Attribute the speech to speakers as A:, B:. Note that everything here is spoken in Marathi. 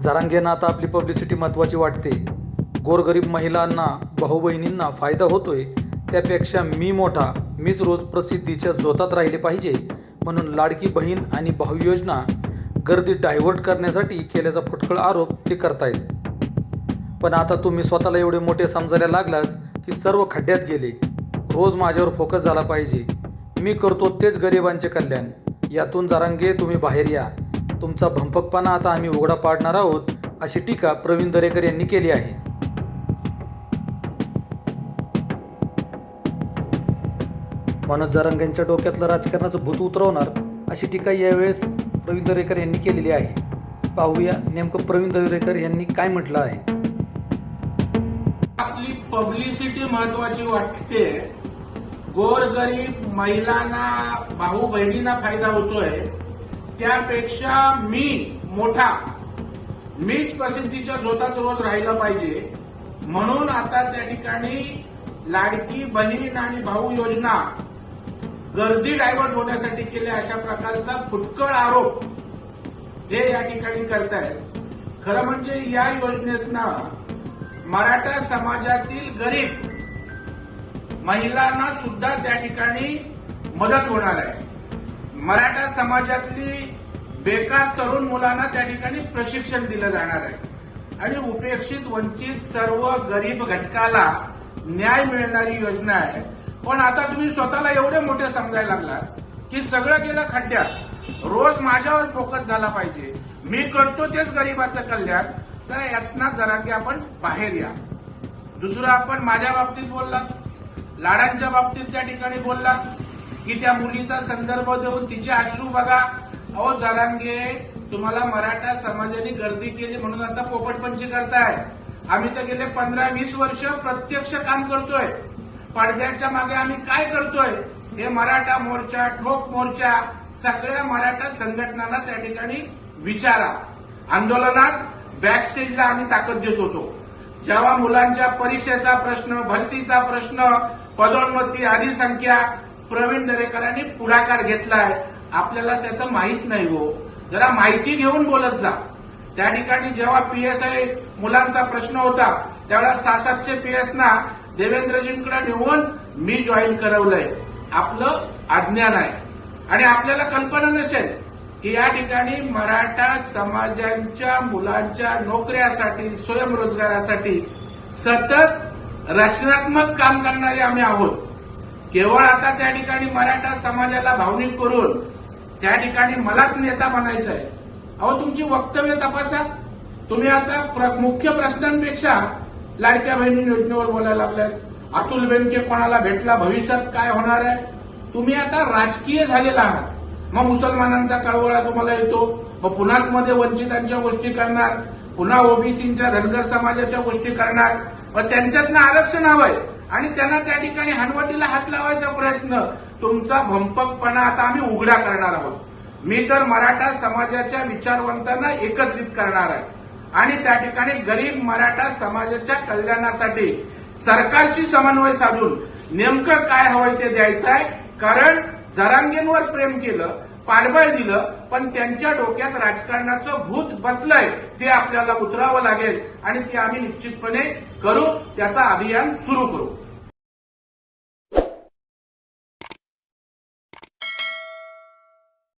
A: जरांगेंना आता आपली पब्लिसिटी महत्त्वाची वाटते. गोरगरीब महिलांना भाऊ बहिणींना फायदा होतोय. त्यापेक्षा मी मोठा मीच रोज प्रसिद्धीच्या जोतात राहिले पाहिजे. म्हणून लाडकी बहीण आणि भाऊ योजना गर्दी डायव्हर्ट करण्यासाठी केल्याचा फुटकळ आरोप ते करतायत. पण आता तुम्ही स्वतःला एवढे मोठे समजायला लागलात की सर्व खड्ड्यात गेले. रोज माझ्यावर फोकस झाला पाहिजे. मी करतो तेच गरिबांचे कल्याण. यातून जरांगे तुम्ही बाहेर या. तुमचा भंपकपणा आता आम्ही उघडा पाडणार आहोत अशी टीका प्रवीण दरेकर यांनी केली आहे. मनोज जरांगेंच्या डोक्यातलं राजकारणाचं भूत उतरवणार अशी टीका यावेळेस प्रवीण दरेकर यांनी केलेली आहे. पाहूया नेमकं प्रवीण दरेकर यांनी काय म्हटलं आहे.
B: आपली पब्लिसिटी महत्वाची वाटते. गोरगरीब महिलांना भाऊ बहिणींना फायदा होतोय. त्यापेक्षा मी मोठा मीच प्रसिद्धीच्या झोतात रोज राहिला पाहिजे. म्हणून आता त्या ठिकाणी लाडकी बहीण आणि भाऊ योजना गर्दी डायव्हर्ट होण्यासाठी केल्या अशा प्रकारचा फुटकळ आरोप हे या ठिकाणी करतायत. खरं म्हणजे या योजनेतनं मराठा समाजातील गरीब महिलांना सुद्धा त्या ठिकाणी मदत होणार आहे. मराठा समाजातली बेकार तरुण मुलांना त्या ठिकाणी प्रशिक्षण दिलं जाणार आहे. आणि उपेक्षित वंचित सर्व गरीब घटकाला न्याय मिळणारी योजना आहे. पण आता तुम्ही स्वतःला एवढे मोठे समजायला लागला की सगळं गेलं खड्ड्यात. रोज माझ्यावर फोकस झाला पाहिजे. मी करतो तेच गरीबाचं कल्याण. तर यातना जरा की आपण बाहेर या. दुसरं आपण माझ्या बाबतीत बोललात. लाडांच्या बाबतीत त्या ठिकाणी बोललात. की त्या मुलीचा संदर्भ देऊन तिचे अश्रू बघा. अहो जरांगे तुम्हाला मराठा समाजाने गर्दी केली म्हणून आता पोपटपंची करताय. आम्ही तर गेले पंधरा वीस वर्ष प्रत्यक्ष काम करतोय. पडद्याच्या मागे आम्ही काय करतोय? हे मराठा मोर्चा ठोक मोर्चा सगळ्या मराठा संघटनांना त्या ठिकाणी विचारा. आंदोलनात बॅक स्टेजला आम्ही ताकद देत होतो. जेव्हा मुलांच्या परीक्षेचा प्रश्न भरतीचा प्रश्न पदोन्नती आदी संख्या प्रवीण दरेकरांनी पुढाकार घेतलाय. आपल्याला त्याचं माहीत नाही हो. जरा माहिती घेऊन बोलत जा. त्या ठिकाणी जेव्हा पीएसआय मुलांचा प्रश्न होता त्यावेळेला सहा सातशे पीएसना देवेंद्रजींकडे नेऊन मी जॉईन करवलंय. आपलं अज्ञान आहे. आणि आपल्याला कल्पना नसेल की या ठिकाणी मराठा समाजांच्या मुलांच्या नोकऱ्यासाठी स्वयंरोजगारासाठी सतत रचनात्मक काम करणारे आम्ही आहोत. केवळ आता त्या ठिकाणी मराठा समाजाला भावनिक करून त्या ठिकाणी मलाच नेता बनायचं आहे अहो तुमची वक्तव्य तपासा. तुम्ही आता प्र- मुख्य प्रश्नांपेक्षा लाडक्या बहिणी योजनेवर बोलायला लागलात अतुल बेनके कोणाला भेटला भविष्यात काय होणार आहे? तुम्ही आता राजकीय झालेला आहात. मग मुसलमानांचा कळवळा तुम्हाला येतो. मग पुन्हा मध्ये वंचितांच्या गोष्टी करणार पुन्हा ओबीसीच्या धनगर समाजाच्या गोष्टी करणार. मग त्यांच्यातनं आरक्षण हवंय. आणि त्यांना त्या ठिकाणी हनवटीला हात लावायचा प्रयत्न. तुमचा भंपकपणा आता आम्ही उघडा करणार आहोत. मी तर मराठा समाजाच्या विचारवंतांना एकत्रित करणार आहे. आणि त्या ठिकाणी गरीब मराठा समाजाच्या कल्याणासाठी सरकारशी समन्वय साधून नेमकं काय हवंय ते द्यायचं आहे? कारण जरांगेंवर प्रेम केलं पाठबळ दिलं पण त्यांच्या डोक्यात राजकारणाचं भूत बसलंय ते आपल्याला उतरावं लागेल. आणि ते आम्ही निश्चितपणे करू त्याचा अभियान सुरू करू.